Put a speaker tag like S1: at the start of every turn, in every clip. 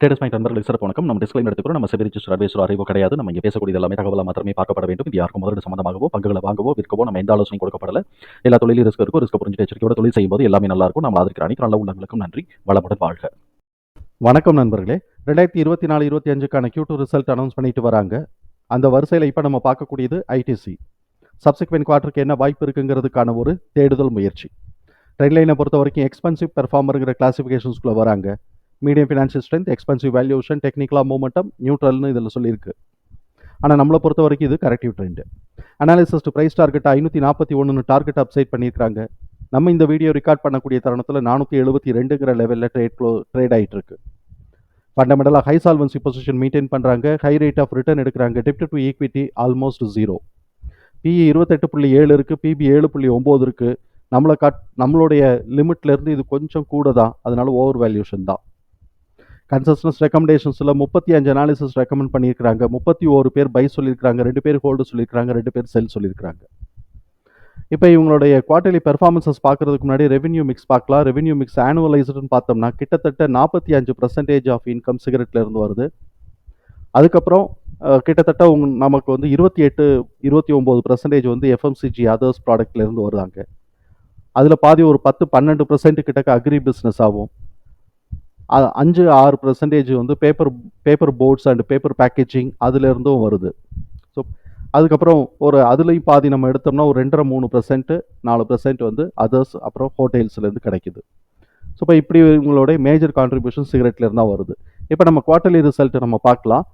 S1: Traders point நண்பர்களுக்கு சிறப்பு வணக்கம். நம்ம டிஸ்கிளைம் எடுத்துக்கிறோம் நம்ம செபி ரிஜிஸ்டர் அட்வைசர் அறிவோ கிடையாது. நம்ம இங்கே பேசக்கூடிய எல்லாமே தகவலாக மாத்திரமே பார்க்கப்பட வேண்டும். இது யாருக்கும் முதலீடு சம்பந்தமாகவோ பங்குகளை வாங்கவோ விற்கவோ நம்ம எந்த ஆலோசனை கொடுக்கப்படல. எல்லா தொழிலும் ரிஸ்க் இருக்கும் ரிஸ்க் புரிஞ்சு எச்சரிக்கையோட தொழில் செய்யும்போது எல்லாமே நல்லா இருக்கும். நம்ம ஆதரிக்கிற அனைத்து நல்ல உள்ளங்களுக்கும் நன்றி. வளமுடன் வாழ்க.
S2: வணக்கம் நண்பர்களே. ரெண்டாயிரத்தி இருபத்தி நாலு இருபத்தி அஞ்சுக்கான Q2 டூ ரிசல்ட் அனௌன்ஸ் பண்ணிட்டு வராங்க. அந்த வரிசையில் இப்போ நம்ம பார்க்கக்கூடியது ஐடிசி சப்சிக்வெண்ட் குவார்ட்டருக்கு என்ன வாய்ப்பு இருக்குங்கிறதுக்கான ஒரு தேடுதல் முயற்சி. ட்ரெண்ட்லைனை பொறுத்த வரைக்கும் எக்ஸ்பென்சிவ் பெர்ஃபார்மருங்கிற கிளாசிஃபிகேஷன்ஸ்குள்ளே வராங்க. Medium financial strength expensive valuation டெக்னிக்கலாக மூமெண்டம் நியூட்ரல்னு இதில் சொல்லியிருக்கு. ஆனால் நம்மளை பொறுத்த வரைக்கும் இது corrective trend analyst price target ஐநூற்றி நாற்பத்தி ஒன்றுன்னு டார்கெட் அப்சைட் பண்ணியிருக்காங்க நம்ம இந்த வீடியோ ரெக்கார்ட் பண்ணக்கூடிய தருணத்தில் நானூற்றி எழுபத்தி ரெண்டுங்கிற லெவலில் ட்ரேட் க்ளோ ட்ரேட் ஆகிட்டு இருக்கு ஃபண்டமெண்டலாக ஹை சால்வன்சி பொசிஷன் மெயின்டைன் பண்ணுறாங்க ஹை ரேட் ஆஃப் ரிட்டர்ன் எடுக்கிறாங்க. டெப்ட் to equity almost zero PE இருபத்தெட்டு புள்ளி ஏழு இருக்குது பிபி ஏழு புள்ளி ஒம்பது இருக்குது நம்மளை காட் நம்மளுடைய லிமிட்லேருந்து இது கொஞ்சம் கூட தான். அதனால ஓவர் வேல்யூஷன் தான். கன்சஸ்டன்ஸ் ரெக்கமெண்டேஷன்ஸில் முப்பத்தி அஞ்சு அனாலிசிஸ் ரெக்கமெண்ட் பண்ணியிருக்கிறாங்க. முப்பத்தி ஒரு பேர் பை சொல்லியிருக்காங்க ரெண்டு பேர் ஹோல்டு சொல்லியிருக்காங்க ரெண்டு பேர் செல் சொல்லியிருக்காங்க இப்போ இவங்களுடைய குவார்டர்லி பெர்ஃபார்மன்சஸ் பார்க்குறதுக்கு முன்னாடி ரெவென்யூ மிக்ஸ் பார்க்கலாம். ரெவென்யூ மிக்ஸ் ஆனுவலைஸ்டுன்னு பார்த்தோம்னா கிட்டத்தட்ட நாற்பத்தி அஞ்சு பர்சன்டேஜ் ஆஃப் இன்கம் சிகரெட்லேருந்து வருது. அதுக்கப்புறம் கிட்டத்தட்ட உங் நமக்கு வந்து இருபத்தி எட்டு இருபத்தி ஒம்பது பர்சன்டேஜ் வந்து எஃப்எம்சிஜி அதர்ஸ் ப்ராடக்ட்லேருந்து வருவாங்க வருதாங்க அதில் பாதி ஒரு பத்து பன்னெண்டு பர்சன்ட் கிட்டக்க அக்ரி பிஸ்னஸ் ஆகும். அஞ்சு ஆறு பர்சன்டேஜ் வந்து paper paper boards and paper packaging அதுலேருந்தும் வருது. ஸோ அதுக்கப்புறம் ஒரு அதுலேயும் பாதி நம்ம எடுத்தோம்னா ஒரு ரெண்டரை மூணு பர்சன்ட்டு நாலு பர்சன்ட் வந்து அதர்ஸ் அப்புறம் ஹோட்டல்ஸ்லேருந்து கிடைக்குது. ஸோ இப்போ இப்படி இவங்களுடைய மேஜர் கான்ட்ரிபியூஷன் சிகரெட்லேருந்து தான் வருது. இப்போ நம்ம குவார்ட்டர்லி ரிசல்ட் நம்ம பார்க்கலாம்.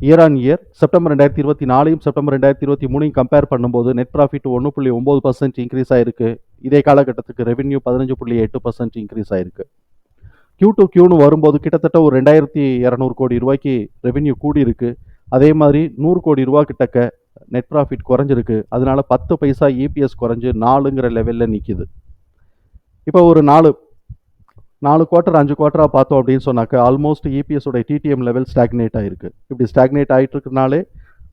S2: இயர் ஆன் இயர் செப்டம்பர் ரெண்டாயிரத்தி இருபத்தி நாலையும் செப்டம்பர் ரெண்டாயிரத்தி இருபத்தி மூணையும் கம்பேர் பண்ணும்போது நெட் ப்ராஃபிட் ஒன்று புள்ளி ஒம்பது பர்சன்ட் இன்க்ரீஸ் ஆயிருக்கு. இதே காலகட்டத்துக்கு ரெவென்யூ பதினஞ்சு புள்ளி எட்டு பர்சன்ட் இன்க்ரீஸ் ஆயிருக்கு. கியூ டு கியூன்னு வரும்போது கிட்டத்தட்ட ஒரு ரெண்டாயிரத்தி இரநூறு கோடி ரூபாய்க்கு ரெவென்யூ கூடியிருக்கு. அதே மாதிரி நூறு கோடி ரூபா கிட்டக்க நெட் ப்ராஃபிட் குறைஞ்சிருக்கு. அதனால பத்து பைசா இபிஎஸ் குறைஞ்சு நாலுங்கிற லெவலில் நிற்கிது இப்போ ஒரு நாலு நாலு குவார்ட்டர் அஞ்சு குவார்ட்டராக பார்த்தோம் அப்படின்னு சொன்னாக்க ஆல்மோஸ்ட் இபிஎஸோட டிடிஎம் லெவல் ஸ்டாக்னேட் ஆகிருக்கு இப்படி ஸ்டாக்னேட் ஆகிட்டு இருக்கனாலே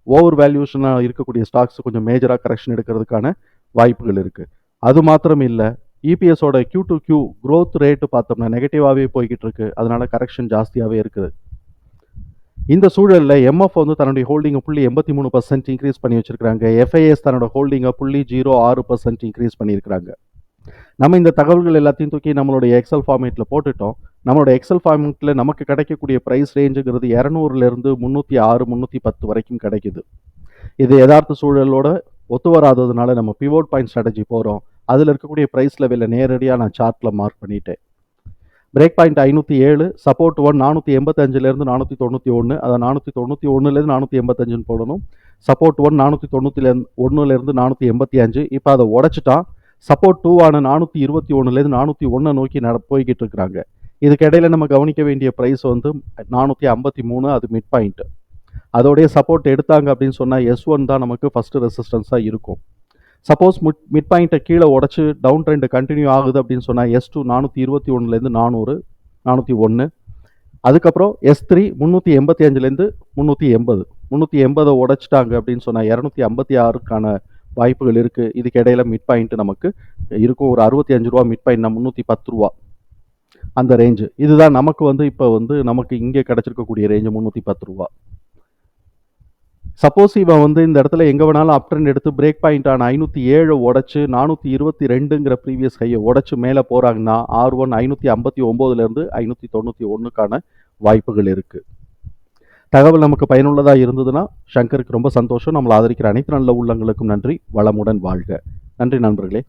S2: ஓவர் வேல்யூஷனாக இருக்கக்கூடிய ஸ்டாக்ஸ் கொஞ்சம் மேஜராக கரெக்ஷன் எடுக்கிறதுக்கான வாய்ப்புகள் இருக்குது அது மாத்திரம் இல்லை இபிஎஸோட Q to Q growth rate பார்த்தோம்னா நெகட்டிவாகவே போய்கிட்டு இருக்கு அதனால கரெக்ஷன் ஜாஸ்தியாகவே இருக்குது. இந்த சூழலில் எம்எஃப் வந்து தன்னுடைய ஹோல்டிங்கை புள்ளி எண்பத்தி மூணு பர்சன்ட் இன்க்ரீஸ் பண்ணி வச்சிருக்காங்க எஃப்ஐஎஸ் தன்னோட ஹோல்டிங்கை புள்ளி ஜீரோ ஆறு பர்சன்ட் இன்க்ரீஸ் பண்ணியிருக்காங்க நம்ம இந்த தகவல்கள் எல்லாத்தையும் தூக்கி நம்மளுடைய எக்ஸல் ஃபார்மேட்டில் போட்டுட்டோம். நம்மளோட எக்ஸல் ஃபார்மேட்டில் நமக்கு கிடைக்கக்கூடிய ப்ரைஸ் ரேஞ்சுங்கிறது இரநூறுலேருந்து முந்நூற்றி ஆறு முந்நூற்றி பத்து வரைக்கும் கிடைக்குது. இது யதார்த்த சூழலோட ஒத்து வராததுனால நம்ம பிவோட் பாயிண்ட் ஸ்ட்ராட்டஜி போகிறோம் அதில் இருக்கக்கூடிய ப்ரைஸ் லெவலில் நேரடியாக நான் சார்ட்டில் மார்க் பண்ணிட்டேன். பிரேக் பாயிண்ட் ஐநூற்றி ஏழு சப்போர்ட் ஒன் நானூற்றி எண்பத்தஞ்சிலேருந்து நானூற்றி தொண்ணூற்றி ஒன்று அதை நானூற்றி தொண்ணூற்றி ஒன்றுலேருந்து நானூற்றி எண்பத்தஞ்சுன்னு போடணும். சப்போர்ட் ஒன் நானூற்றி தொண்ணூற்றிலேருந்து ஒன்றுலேருந்து நானூற்றி எண்பத்தி அஞ்சு இப்போ அதை உடச்சிட்டான். சப்போர்ட் டூவான நானூற்றி இருபத்தி ஒன்றுலேருந்து நானூற்றி ஒன்றை நோக்கி நட போய்கிட்டு இருக்கிறாங்க. இதுக்கிடையில் நம்ம கவனிக்க வேண்டிய ப்ரைஸ் வந்து நானூற்றி ஐம்பத்தி மூணு அது மிட் பாயிண்ட்டு அதோடைய சப்போர்ட் எடுத்தாங்க அப்படின்னு சொன்னால் எஸ் ஒன் தான் நமக்கு ஃபஸ்ட்டு ரெசிஸ்டன்ஸாக இருக்கும். சப்போஸ் மிட் மிட் பாயிண்ட்டை கீழே உடச்சி டவுன் ட்ரெண்டு கண்டினியூ ஆகுது அப்படின்னு சொன்னால் எஸ் டூ நானூற்றி இருபத்தி ஒன்றுலேருந்து நானூறு நானூற்றி ஒன்று. அதுக்கப்புறம் எஸ் த்ரீ முந்நூற்றி எண்பத்தி அஞ்சுலேருந்து முந்நூற்றி எண்பது. முந்நூற்றி எண்பதை உடச்சிட்டாங்க அப்படின்னு சொன்னால் இரநூத்தி ஐம்பத்தி ஆறுக்கான வாய்ப்புகள் இருக்குது இதுக்கு இடையில மிட் பாயிண்ட்டு நமக்கு இருக்கும். ஒரு அறுபத்தி அஞ்சு ரூபா மிட் பாயிண்ட் முந்நூற்றி பத்து ரூபா. அந்த ரேஞ்சு இதுதான் நமக்கு வந்து இப்போ வந்து நமக்கு இங்கே கிடச்சிருக்கக்கூடிய ரேஞ்சு முந்நூற்றி பத்து ரூபா. சப்போஸ் இவன் வந்து இந்த இடத்துல எங்கே வேணாலும் அப் ட்ரெண்ட் எடுத்து பிரேக் பாயிண்ட் ஆன ஐநூற்றி ஏழை உடச்சு நானூற்றி இருபத்தி ரெண்டுங்கிற ப்ரீவியஸ் ஹையை உடச்சு மேலே போகிறாங்கன்னா ஆர் ஒன் ஐநூற்றி ஐம்பத்தி ஒம்போதுலேருந்து ஐநூற்றி தொண்ணூற்றி ஒன்றுக்கான வாய்ப்புகள் இருக்குது தகவல் நமக்கு பயனுள்ளதாக இருந்ததுன்னா சங்கருக்கு ரொம்ப சந்தோஷம். நம்மளை ஆதரிக்கிற அனைத்து நல்ல உள்ளங்களுக்கும் நன்றி. வளமுடன் வாழ்க. நன்றி நண்பர்களே.